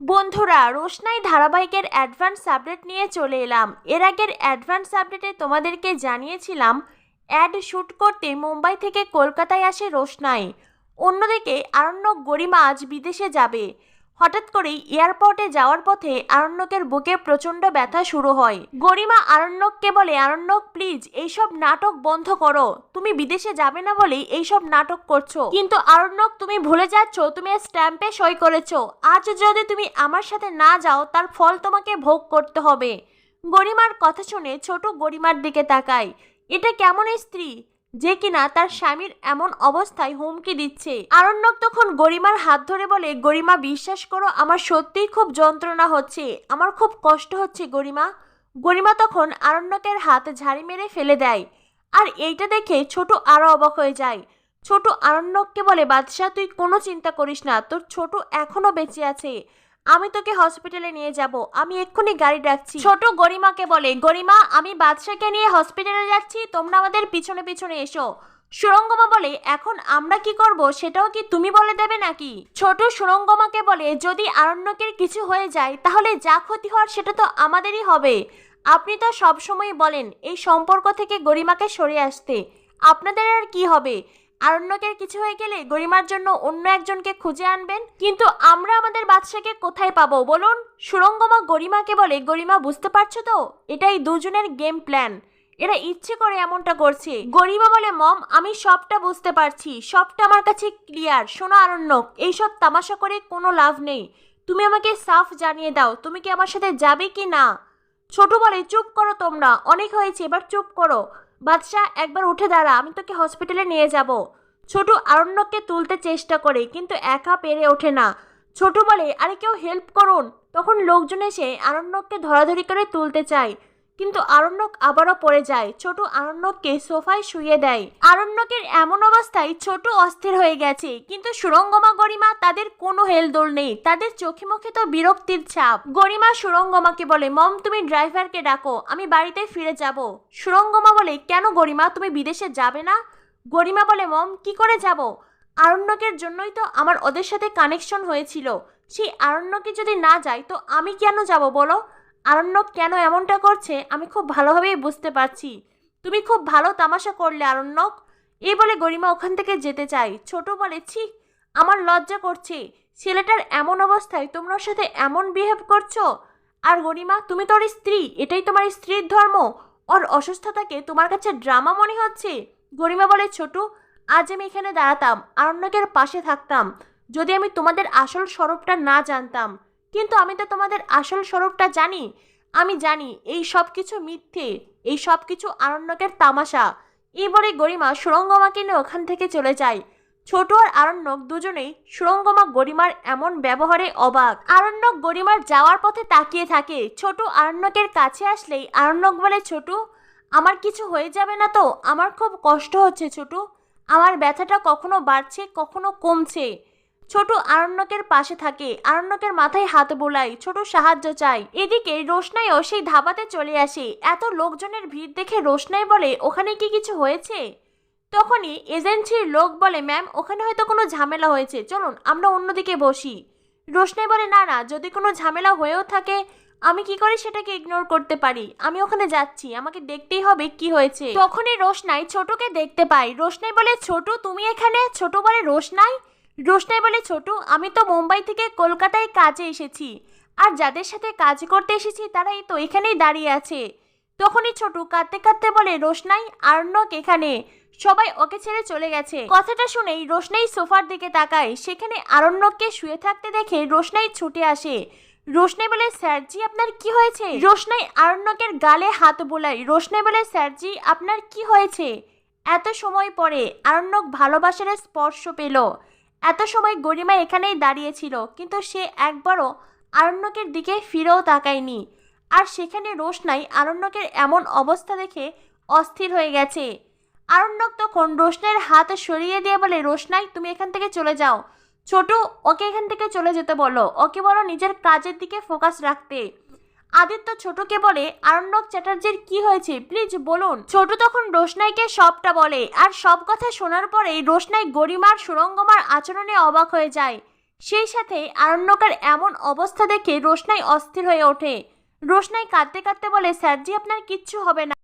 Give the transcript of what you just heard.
বন্ধুরা, রোশনাই ধারাবাহিকের advance update নিয়ে চলে এলাম। এর আগের অ্যাডভান্স আপডেটে তোমাদেরকে জানিয়েছিলাম, অ্যাড শ্যুট করতে মুম্বাই থেকে কলকাতায় আসে রোশনাই। অন্যদিকে আরণ্য গরিমা আজ বিদেশে যাবে। হঠাৎ করেই এয়ারপোর্টে যাওয়ার পথে আরণ্যকের বুকে প্রচণ্ড ব্যথা শুরু হয়। গরিমা, আরণ্যককে বলে, আরণ্যক প্লিজ এইসব নাটক বন্ধ করো। তুমি বিদেশে যাবে না বলেই এইসব নাটক করছ। কিন্তু আরণ্যক, তুমি ভুলে যাচ্ছ, তুমি স্ট্যাম্পে সই করেছ। আজ যদি তুমি আমার সাথে না যাও, তার ফল তোমাকে ভোগ করতে হবে। গরিমার কথা শুনে ছোট গরিমার দিকে তাকায়। এটা কেমন স্ত্রী? যে কিনা তার স্বামীর এমন অবস্থায় হুমকি দিচ্ছে। আরণ্যক তখন গরিমার হাত ধরে বলে, গরিমা, বিশ্বাস করো, আমার সত্যিই খুব যন্ত্রণা হচ্ছে। আমার খুব কষ্ট হচ্ছে, গরিমা। গরিমা তখন আরণ্যকের হাত ঝাড়ি মেরে ফেলে দেয়। আর এইটা দেখে ছোট আরও অবাক হয়ে যায়। ছোট আরণ্যককে বলে, বাদশাহ, তুই কোনো চিন্তা করিস না। তোর ছোট এখনও বেঁচে আছে। আমি তোকে হসপিটালে নিয়ে যাব। আমি এক্ষুনি গাড়ি ডাকছি। ছোট গরিমাকে বলে, গরিমা, আমি বাদশাকে নিয়ে হসপিটালে যাচ্ছি, তোমরা আমাদের পিছনে পিছনে এসো। সুরঙ্গমা বলে, এখন আমরা কি করব? সেটাও কি তুমি বলে দেবে নাকি? ছোট সুরঙ্গমাকে বলে, যদি আরণ্যকের কিছু হয়ে যায়, তাহলে যা ক্ষতি হওয়ার সেটা তো আমাদেরই হবে। আপনি তো সবসময় বলেন, এই সম্পর্ক থেকে গরিমাকে সরে আসতে। আপনাদের আর কি হবে? আরণ্যকের কিছু হয়ে গেলে গরিমার জন্য অন্য একজনকে খুঁজে আনবেন। কিন্তু আমরা আমাদের বাদশাকে কোথায় পাবো বলুন? সুরঙ্গমা গরিমাকে বলে, গরিমা, বুঝতে পারছ তো? এটাই দুজনের গেম প্ল্যান এরা ইচ্ছে করে এমনটা করছে। গরিমা বলে, মম, আমি সবটা বুঝতে পারছি। সবটা আমার কাছে ক্লিয়ার শোনো আরণ্যক, এইসব তামাশা করে কোনো লাভ নেই। তুমি আমাকে সাফ জানিয়ে দাও, তুমি কি আমার সাথে যাবে কি না? ছোট বলে, চুপ করো তোমরা। অনেক হয়েছে, এবার চুপ করো। বাদশাহ, একবার উঠে দাঁড়া, আমি তোকে হসপিটালে নিয়ে যাব। ছোট আরণ্যককে তুলতে চেষ্টা করে, কিন্তু একা পেরে ওঠে না। ছোট বলে, আরে কেউ হেল্প করুন। তখন লোকজন এসে আরণ্যককে ধরাধরি করে তুলতে চায়। কিন্তু আরণ্যক আবারও পড়ে যায়। ছোট আরণ্যককে সোফায় শুয়ে দেয়। আরণ্যকের এমন অবস্থায় ছোট অস্থির হয়ে গেছে। কিন্তু সুরঙ্গমা গরিমা তাদের কোনো হেলদোল নেই। তাদের চোখে মুখে তো বিরক্তির ছাপ। গরিমা সুরঙ্গমাকে বলে, মম, তুমি ড্রাইভারকে ডাকো, আমি বাড়িতে ফিরে যাব। সুরঙ্গমা বলে, কেন গরিমা, তুমি বিদেশে যাবে না? গরিমা বলে, মম, কি করে যাব? আরণ্যকের জন্যই তো আমার ওদের সাথে কানেকশন হয়েছিল। সেই আরণ্যকে যদি না যাই তো আমি কেন যাব বলো? আরণ্যক কেন এমনটা করছে আমি খুব ভালোভাবেই বুঝতে পারছি। তুমি খুব ভালো তামাশা করলে আরণ্যক এই বলে গরিমা ওখান থেকে যেতে চাই ছোট বলে, ছি, আমার লজ্জা করছে। ছেলেটার এমন অবস্থায় তোমরা সাথে এমন বিহেভ করছ? আর গরিমা, তুমি তো ওর স্ত্রী, এটাই তোমার স্ত্রীর ধর্ম। ওর অসুস্থতাকে তোমার কাছে ড্রামা মনে হচ্ছে? গরিমা বলে, ছোট, আজ আমি এখানে দাঁড়াতাম আরণ্যকের পাশে থাকতাম। যদি আমি তোমাদের আসল স্বরূপটা না জানতাম কিন্তু আমি তো তোমাদের আসল স্বরূপটা জানি। আমি জানি এই সব কিছু মিথ্যে, এই সব কিছু আরণ্যকের তামাশা। এই বলে গরিমা সুরঙ্গমাকে নিয়ে ওখান থেকে চলে যায়। ছোট আর আরণ্যক দুজনেই সুরঙ্গমা গরিমার এমন ব্যবহারে অবাক। আরণ্যক গরিমার যাওয়ার পথে তাকিয়ে থাকে। ছোট আরণ্যকের কাছে আসলেই আরণ্যক বলে, ছোট, আমার কিছু হয়ে যাবে না তো? আমার খুব কষ্ট হচ্ছে ছোট। আমার ব্যথাটা কখনো বাড়ছে, কখনো কমছে। ছোট আরণ্যকের পাশে থাকে। আরণ্যকের মাথায় হাত বোলাই ছোট সাহায্য চাই এদিকে রোশনাইও সেই ধাবাতে চলে আসে। এত লোকজনের ভিড় দেখে রোশনাই বলে, ওখানে কি কিছু হয়েছে? তখনই এজেন্সির লোক বলে, ম্যাম, ওখানে হয়তো কোনো ঝামেলা হয়েছে। চলুন, আমরা অন্যদিকে বসি। রোশনাই বলে, না না, যদি কোনো ঝামেলা হয়েও থাকে, আমি কি করে সেটাকে ইগনোর করতে পারি? আমি ওখানে যাচ্ছি, আমাকে দেখতেই হবে কি হয়েছে। তখনই রোশনাই ছোটকে দেখতে পাই রোশনাই বলে, ছোট, তুমি এখানে? ছোট বলে, রোশনাই? রোশনাই বলে, ছোট, আমি তো মুম্বাই থেকে কলকাতায় কাজে এসেছি। আর যাদের সাথে কাজ করতে এসেছি, তারাই তো এখানেই দাঁড়িয়ে আছে। তখনই ছোট কাঁদতে কাঁদতে বলে, রোশনাই আরণ্যক এখানে। সবাই ওকে ছেড়ে চলে গেছে। কথাটা শুনেই রোশনাই সোফার দিকে তাকায়। সেখানে আরণ্যককে শুয়ে থাকতে দেখে রোশনাই ছুটে আসে। রোশনাই বলে, স্যারজি, আপনার কি হয়েছে? রোশনাই আরণ্যকের গালে হাত বোলাই রোশনাই বলে, স্যারজি, আপনার কি হয়েছে? এত সময় পরে আরণ্যক ভালোবাসার স্পর্শ পেল। এত সময় গরিমা এখানেই দাঁড়িয়েছিল, কিন্তু সে একবারও আরণ্যকের দিকে ফিরেও তাকায়নি। আর সেখানে রোশনাই আরণ্যকের এমন অবস্থা দেখে অস্থির হয়ে গেছে। আরণ্যক তখন রোশনাইয়ের হাত সরিয়ে দিয়ে বলে রোশনাই তুমি এখান থেকে চলে যাও। ছোট, ওকে এখান থেকে চলে যেতে বলো। ওকে বলো নিজের কাজের দিকে ফোকাস রাখতে। আদিত্য ছোটকে বলে, আরণ্যক চ্যাটার্জির কি হয়েছে? প্লিজ বলুন। ছোট তখন রোশনাইকে সবটা বলে, আর সব কথা শোনার পরেই রোশনাই গরিমার সুরঙ্গমার আচরণে অবাক হয়ে যায়। সেই সাথে আরণ্যকার এমন অবস্থা দেখে রোশনাই অস্থির হয়ে ওঠে। রোশনাই কাঁদতে কাঁদতে বলে, স্যারজি, আপনার কিচ্ছু হবে না।